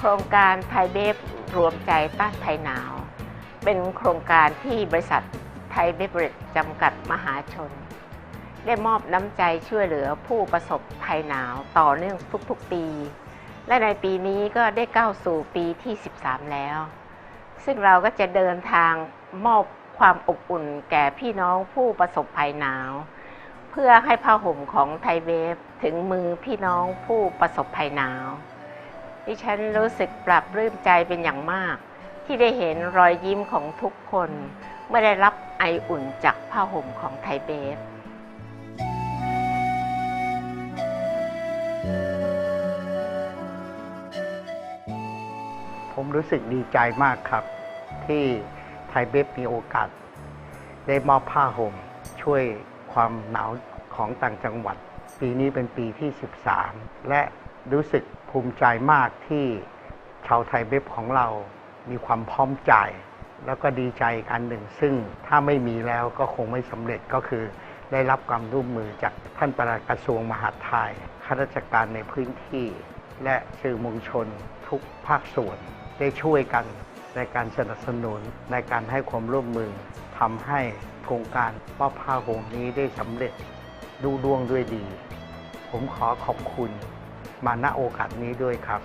โครงการไทยเบฟรวมใจต้านภัยหนาว เป็นโครงการที่บริษัทไทยเบเวอเรจจำกัดมหาชน ได้มอบน้ำใจช่วยเหลือผู้ประสบภัยหนาวต่อเนื่องทุกๆปี และในปีนี้ก็ได้ก้าวสู่ปีที่ 13 แล้ว ซึ่งเราก็จะเดินทางมอบความอบอุ่นแก่พี่น้องผู้ประสบภัยหนาว เพื่อให้ผ้าห่มของไทยเวฟถึงมือพี่น้องผู้ประสบภัยหนาว ดิฉันรู้สึกปรับรื้มใจเป็นอย่างมาก ที่ได้เห็นรอยยิ้มของทุกคนเมื่อได้รับไออุ่นจากผ้าห่มของไทยเบฟผมรู้สึกดีใจมากครับ ที่ไทยเบฟมีโอกาส ได้มอบผ้าห่มช่วยความหนาวของต่างจังหวัด ปีนี้เป็นปีที่ 13 และ รู้สึกภูมิใจมากที่ชาวไทยเบฟของเรามีความพร้อมใจแล้วก็ดีใจกันหนึ่ง ซึ่งถ้าไม่มีแล้วก็คงไม่สำเร็จก็คือ ได้รับความร่วมมือจากท่านปลัดกระทรวงมหาดไทยข้าราชการในพื้นที่ และสื่อมวลชนทุกภาคส่วนได้ช่วยกันในการสนับสนุนในการให้ความร่วมมือทำให้โครงการมอบผ้าห่มนี้ได้สำเร็จดูดวงด้วยดี ผมขอขอบคุณ มาณโอกาสนี้ด้วยครับ